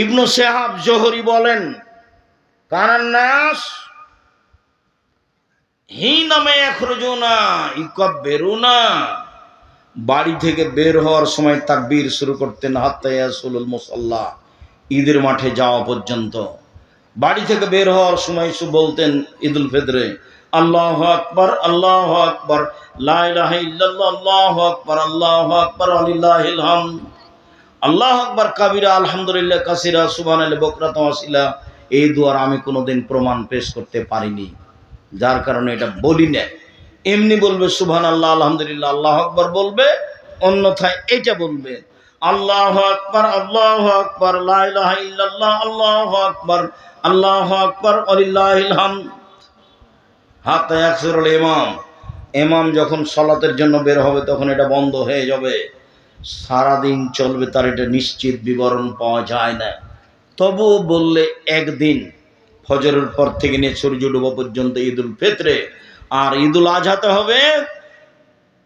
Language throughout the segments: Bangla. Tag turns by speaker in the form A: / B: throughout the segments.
A: ইবনু সেহাব জোহরি বলেন কানান্নাস হি নামে এখরজুনা ইকব বেরুনা বাড়ি থেকে বের হওয়ার সময় তাকবীর শুরু করতেন হাত্তায়াসুলুল মুসাল্লাহ ঈদের মাঠে যাওয়া পর্যন্ত। বাড়ি থেকে বের হওয়ার সময় সু বলতেন, ঈদুল ফিতরে, আল্লাহ আকবর আল্লাহ আকবর আল্লাহ আকবর আল্লাহ আকবর, আলিল্লাহিল হামদ। আল্লাহ আকবর কাবিরা, আলহামদুলিল্লাহ, কাসিরা সুবান আলী বকরা তামাসিলা এই দুয়ার আমি কোনোদিন প্রমাণ পেশ করতে পারিনি। যার কারণে এটা বলি না এমনি বলবে সুবহান আল্লাহ আলহামদুলিল্লাহ, আল্লাহ আকবর বলবে, অন্যথায় এটা বলবে, আল্লাহ আকবর আল্লাহ আকবর লাহ আল্লাহ আকবর আল্লাহ আকবর আলিল্লাহিল হামদ। হাত একসরল ইমাম। ইমাম যখন সলাতের জন্য বের হবে, তখন এটা বন্ধ হয়ে যাবে। সারাদিন চলবে তার, এটা নিশ্চিত বিবরণ পাওয়া যায় না। তবুও বললে, একদিন ফজরের পর থেকে নিয়ে সূর্য ডুবা পর্যন্ত ঈদুল ফিতরে। আর ঈদুল আজহাতে হবে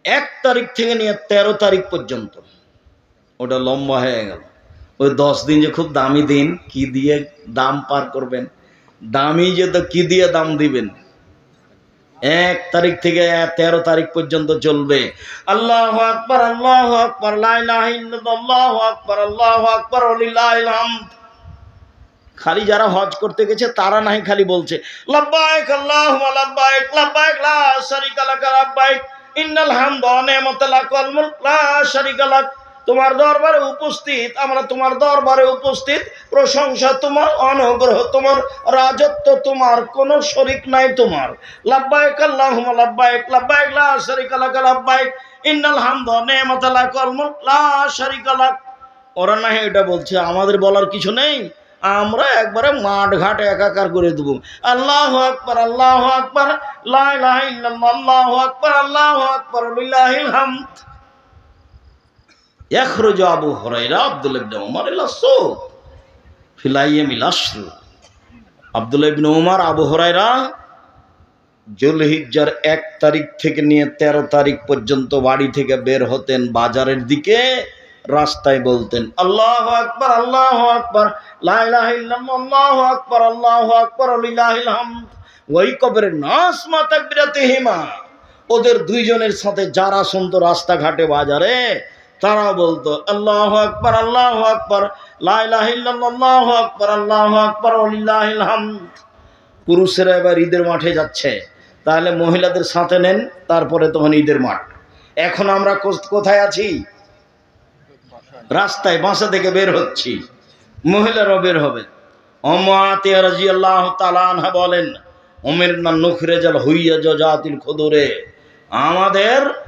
A: এক তারিখ থেকে নিয়ে তেরো তারিখ পর্যন্ত। ওটা লম্বা হয়ে গেল। ওই দশ দিন যে খুব দামি দিন, কি দিয়ে দাম পার করবেন? দামি যে তো কি দিয়ে দাম দিবেন? এক তারিখ থেকে তেরো তারিখ পর্যন্ত চলবে। আল্লাহ আকবর আল্লাহ আকবর আল্লাহ আকবর আল্লাহ আকবর খালি যারা হজ করতে গেছে, তারা নাই খালি বলছে, লাব্বাইক আল্লাহ লাব্বাইক লাব্বাইক, লা শারিকা লাক, লাব্বাইক, ইন্নাল হামদ ওয়া নি'মাতা লাকাল মুলক, লা শারিকা লাক তোমার দরবারে উপস্থিত, আমরা তোমার দরবারে উপস্থিত, প্রশংসা তোমার, অনুগ্রহ তোমার, রাজত্ব তোমার, কোনো শরিক নাই তোমার। লাব্বাইক আল্লাহুম্মা লাব্বাইক লাব্বাইক লা শারিকা লাক লাব্বাইক ইন্নাল হামদ নি'মাতা লাকাল লা শারিকা লাক। ওরা না এটা বলছে, আমাদের বলার কিছু নেই, আমরা একবারে মাঠ ঘাট একাকার করে দেবো। আল্লাহ আকবর আল্লাহ আকবর আল্লাহ আকবর আল্লাহ আকবর হামদ। ইয়াখরুজু আবু হুরায়রা আব্দুল ইবনে ওমর ইলা সুক ফিলাইয়াম ইলাশরু আব্দুল ইবনে ওমর আবু হুরায়রা জুলহিজ্জার এক তারিখ থেকে নিয়ে ১৩ তারিখ পর্যন্ত বাড়ি থেকে বের হতেন বাজারের দিকে। রাস্তায় বলতেন, আল্লাহ আকবর আল্লাহ আকবর আল্লাহ আকবর আল্লাহ আকবর ওই কবের নাস মাতা বিরাতে হিমা ওদের দুইজনের সাথে যারা শুনতো রাস্তাঘাটে বাজারে তারা বলতো, আল্লাহ আকবর আল্লাহ আকবর লাহ আকবর, আল্লাহ আকবর পুরুষেরা এবার ঈদের মাঠে যাচ্ছে। তাহলে মহিলাদের সাথে নেন, তারপরে তখন ঈদের মাঠ। এখন আমরা কোথায় আছি? রাস্তায়, বাসা থেকে বের হচ্ছি। মহিলারাও বের হবে। অমাতিয়া আল্লাহ তালানহা বলেন ওমের না নখরে জাল হইয়া জাতিল খদরে। আমাদের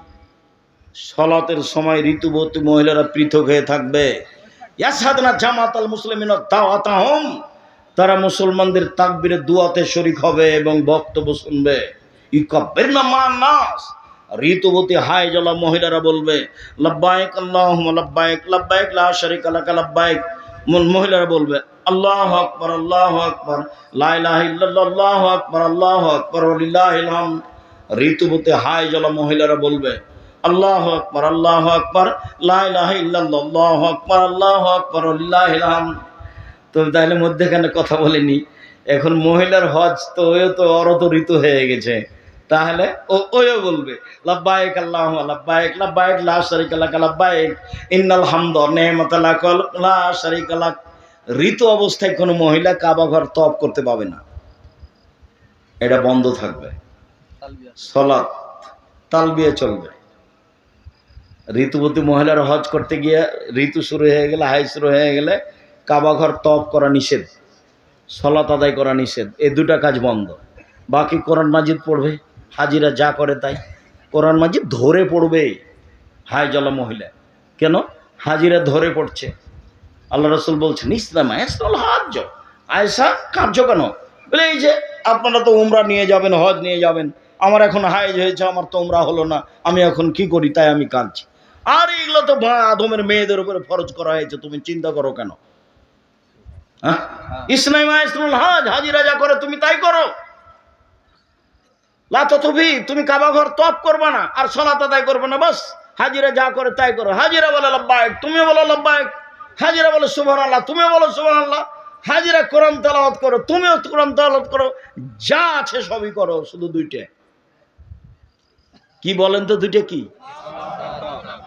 A: সলাতের সময় ঋতুবতী মহিলারা পৃথক হয়ে থাকবে। ইয়াসাদনা জামাত আল মুসলিমিন দাওয়াতাহম। তারা মুসলমানদের তাকবিরে, দুয়াতে শরিক হবে এবং বক্তব্য শুনবে। ইকব্বের না মান নাস ঋতুবতী হাই জলা মহিলারা বলবে লব্বাইক আল্লাহ লব্বাইক লব্বাইক লা শরিক লাক লব্বাইক মহিলারা বলবে, আল্লাহ আকবর আল্লাহ আকবর লাইলাহ আল্লাহ আকবর আল্লাহ আকবর হামদ। ঋতুবতী হাই জলা মহিলারা বলবে আল্লাহ আকবর আল্লাহ আকবর লাহ আকবর আল্লাহ আকবর হামদ তো তাহলে মধ্যেখানে কথা বলিনি এখন মহিলার হজ তো ওও তো অরত ঋতু হয়ে গেছে তাহলে ও ওও বলবে লাব্বাইক আল্লাহ লাব্বাইক লাব্বাইক লা শারিকা লাক লাব্বাইক ইন্নাল হামদ নি'মাতা লাক লা শারিকা লাক। ঋতু অবস্থায় কোনো মহিলা কাবা ঘর তপ করতে পাবে না। এটা বন্ধ থাকবে। সলাৎ তালবিয়ে চলবে। ঋতুবতী মহিলার হজ করতে গিয়ে ঋতু শুরু হয়ে গেলে হাই শুরু হয়ে গেলে কাবা ঘর তপ করা নিষেধ, সলাত আদায় করা নিষেধ এই দুটা কাজ বন্ধ। বাকি কোরআন মাজিদ পড়বে, হাজিরা যা করে তাই। কোরআন মাজিদ ধরে পড়বে হাই জলা মহিলা। কেন? হাজিরা ধরে পড়ছে। আল্লাহ রসুল বলছেন, ইসলাম আয়াসল হাজ আয়সা কার্য কেন? বলে, এই যে আপনারা তো উমরা নিয়ে যাবেন, হজ নিয়ে যাবেন। আমার এখন হাইজ হয়েছে, আমার তো উমরা হলো না। আমি এখন কি করি? তাই আমি কাঁদছি। আর এগুলো তো আদমের মেয়েদের উপরে ফরজ করা হয়েছে, তুমি চিন্তা করো কেন? হাজ হাজিরা যা করে তুমি তাই করো। লাতথবি তুমি তপ করবে না, আর আদায় করবে না হাজিরা যা করে তাই করো। হাজিরা বলে লব্বায়ক তুমি বলো লব্বায়ক। হাজিরা বলে সুবহান আল্লাহ তুমি বলো সুবহান আল্লাহ হাজিরা কোরআন তেলাওয়াত করো, তুমিও কোরআন তেলাওয়াত করো। যা আছে সবই করো, শুধু দুইটা। কি বলেন তো দুইটা কি?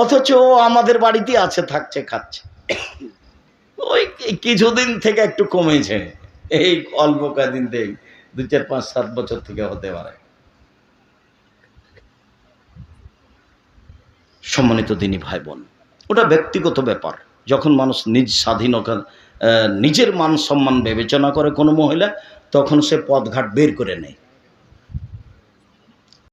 A: অথচ ও আমাদের বাড়িতে আছে, থাকছে, খাচ্ছে। ওই কিছুদিন থেকে একটু কমেছে। এই অল্প কদিন থেকে, দু চার পাঁচ সাত বছর থেকে হতে পারে। সম্মানিত দিনী ভাই বোন ওটা ব্যক্তিগত ব্যাপার। যখন মানুষ নিজ স্বাধীনতা নিজের মান সম্মান বিবেচনা করে কোনো মহিলা, তখন সে পথঘাট বের করে নেয়।